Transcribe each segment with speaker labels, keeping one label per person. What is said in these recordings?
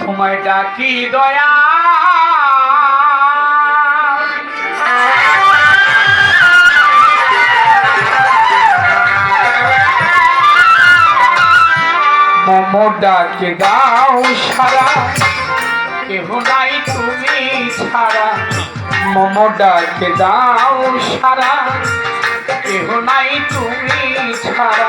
Speaker 1: তোমায় ডাকি দয়া ডাকে দাও সারা, কেহ নাই তুমি ছাড়া। মম ডাকে দাও সারা, কেহ নাই তুমি ছাড়া।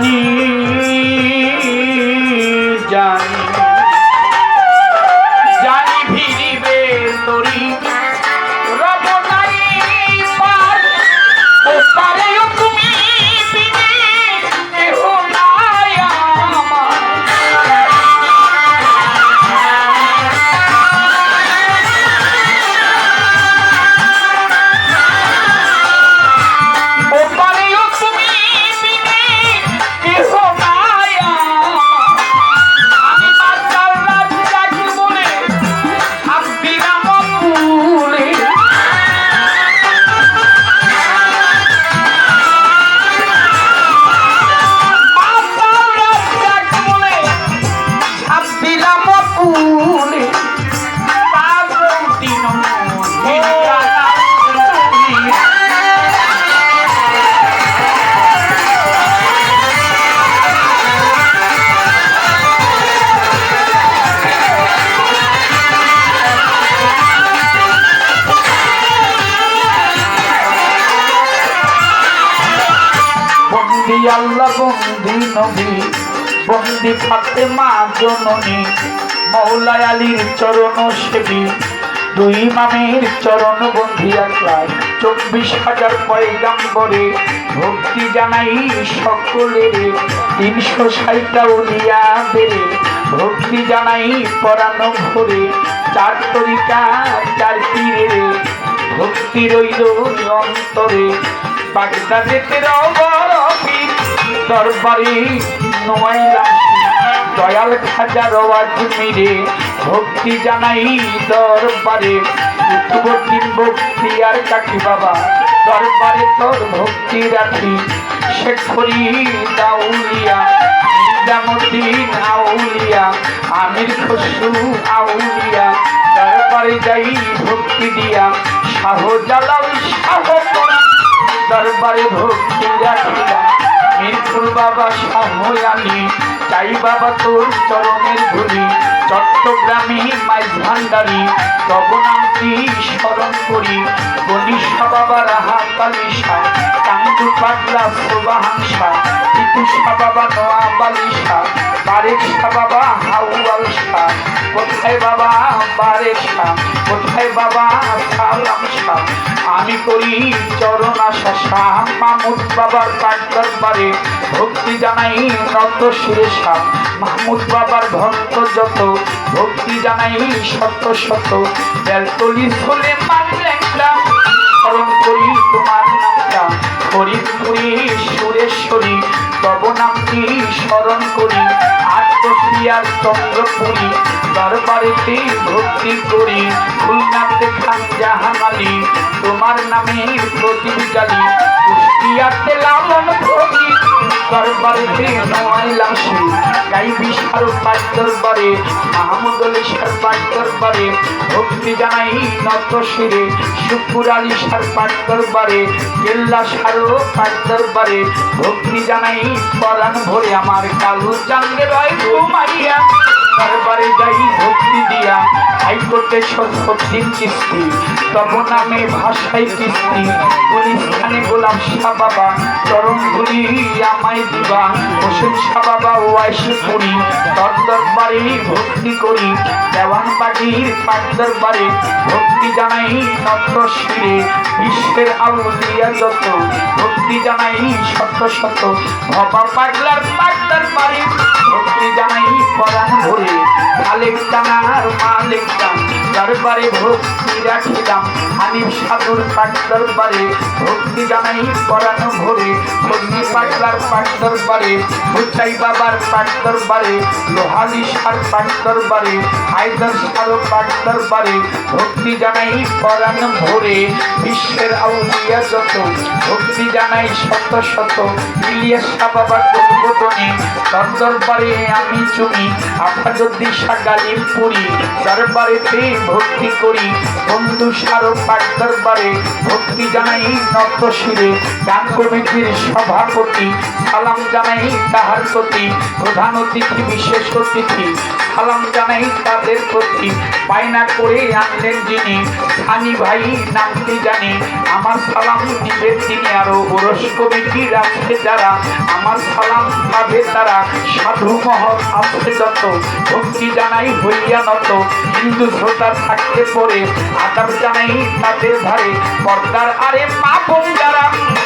Speaker 1: জানি জানি বন্দি ফাতে মা জননী মৌলায় আলীর চরণ সেবী। দুই মামের চরণ বন্ধি আসলাম চব্বিশ হাজার পয়গাম্বরে ভক্তি জানাই সকলের। তিনশো ষাটটা উলিয়া বেড়ে ভক্তি জানাই পরানো ভরে, চার তরিকা, চার পীরে ভক্তি রইল অন্তরে বাগদাদেতে রবরবি দরবারে নোয়াইলাম দয়াল খাজা রওয়াজ মিরে ভক্তি জানাই দরবারে। উঠবতিন ভক্তি আর কাকি বাবা, দরবারে তোর ভক্তি রাখি। শেখরি দাউলিয়া নিজামুদ্দিন আউলিয়া, আমির খসরু আউলিয়া, দরবারে যাই ভক্তি দিয়া। শাহজালাল শাহ দরবারে ভক্তি রাখিয়া মিরপুর বাবা শাহয়ালি চাই বাবা তোর চরণের ধুলি, চট্টগ্রামে মাই ভান্ডারি, তব স্মরণ করি? গণিষ্ঠ বাবা রাহা কালিশা কান্দু পাগলা সোবাহাংসা টিপুসা বাবা নোয়া বালিসা বারেকসা বাবা হাউয়াল শাহ কোথায় বাবা বারেকসা কোথায় বাবা সালাম আমি করি চরণ আশা শাহ মাহমুদ বাবার পাঠ দরবারে ভক্তি জানাই নত সুরেশা মাহমুদ বাবার ভক্ত যত, ভক্তি জানাই শত শত। বেলতলি ফুলে মানলেংলা স্মরণ করি তোমার ফরিদপুরি সুরেশ্বরী তব নামটি স্মরণ করি, আত্মক্রিয়ার চন্দ্রপুরী দরবারেতে ভক্তি করি খুলনাতে খান জাহানালি তোমার নামে প্রদীপ জালি কুষ্টিয়াতে লালন করি, দরবারেতে নয় সে বিশাল পাঠ দরবারে মাহমুদ আলী সার দরবারে, ভক্তি জানাই নত শিরে, শুকুর আলী সার পাঠ দরবারে, কেল্লা সারো পাঠ দরবারে, ভক্তি জানাই পরাণ ভরে আমার কালু চান্দে রয় ঘুমাইয়া হাইকোর্টে সত্যিন কিস্তি, তব নামে ভাষাই কিস্তি। গুলিস্থানে গোলাম শাহ বাবা চরণ ধুলি আমায় দিবা। হোসেন শাহ বাবা ওয়াইশে পুরি তর দরবারে ভক্তি করি। দেওয়ান বাড়ির পাট দরবারে ভক্তি জানাই নত শিরে। বিশ্বের আউলিয়া যত, ভক্তি জানাই শত শত ভবা পাগলার পাট দরবারে ভক্তি জানাই পরাণ ভরে। মালিক টানার মালিক জান দরবারে ভক্তি রাখিলাম। হানিফ সাধুর পাট দরবারে ভক্তি জানাই পরাণ ভরে ভক্তি পাগলার পাট দরবারে হুচাই বাবার পাট দরবারে, লোহালি সার পাট দরবারে, হায়দার সারো পাট দরবারে, ভক্তি জানাই পরাণ ভরে। বিশ্বের আউলিয়া যত, ভক্তি জানাই শত শত, ইলিয়াস বাবার দুর্গতনে তর দরবারে আমি চুমি আফাজুদ্দিন শাহ গালিম পুরি, দরবারেতে ভক্তি করি। বন্ধু সারো দরবারে ভক্তি জানাই নত শিরে গান কমিটির সভাপতি, সালাম জানাই তাহার প্রতি। প্রধান অতিথি, বিশেষ অতিথি। সালাম জানাই তাদের প্রতি। বায়না করে আনলেন যিনি সানি ভাই নামটি জানি, আমার সালাম নিবে তিনি আরও। ওরস কমিটির আছে যারা, আমার সালাম পাবে তারা। সাধু মহৎ আছে যত, ভক্তি জানাই হইয়া নত। হিন্দু শ্রোতা থাকতে পরে আদাব জানাই তাদের ধারে পর্দার আরে মা বোন যারা,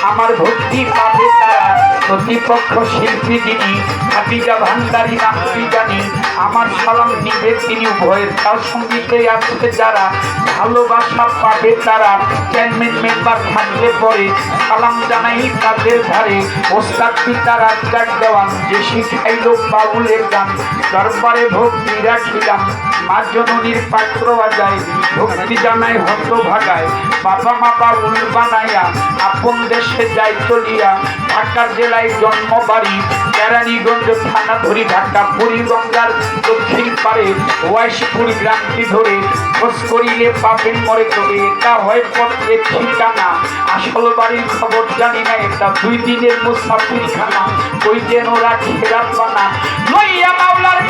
Speaker 1: আমার ভক্তি পাবে তারা। প্রতিপক্ষ শিল্পী যিনি খাদিজা ভান্ডারী নামটি জানি আমার সালাম নিবে তিনি ভয়ের তার সঙ্গীতে আসতে যারা। ভালোবাসা পাবে তারা। চেয়ারম্যান, মেম্বার থাকলে পরে সালাম জানাই তাদের ধারে ওস্তাদ পিতার রাজ্জাক দেওয়ান, যে শিখাইল বাউলের গান। দরবারে ভক্তি রাখিলাম মা জননীর পাত্র বাজায়, ভক্তি জানাই হত ভাগায়। বাবা মা বাউল বানাইয়া আপন দেশে যাই চলিয়া ঢাকা জেলায় জন্ম বাড়ি, কেরানীগঞ্জ থানা ধরি, ঢাকা পুরী গঙ্গার দক্ষিণ পারে ওয়াইশপুর গ্রামটি ধরে, খোঁজ করিলে পাবেন মরে তবে এটা হয় পত্রের ঠিকানা। আসল বাড়ির খবর জানি না, এটা দুই দিনের মুসাফির খানা ওই যেন রাখি রাত বানা। লইয়া মাওলার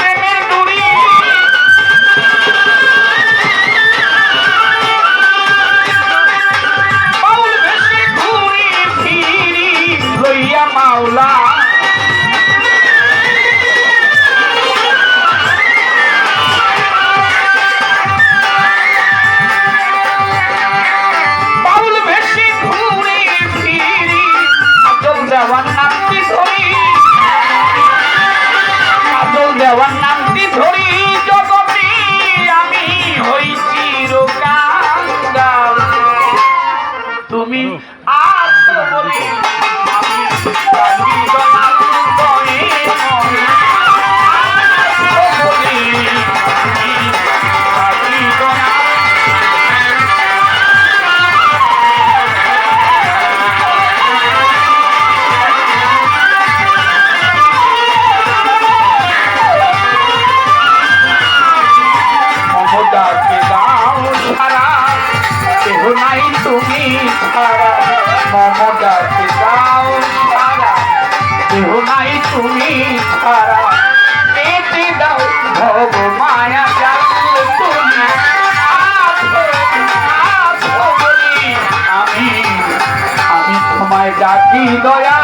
Speaker 1: I Rock. আছো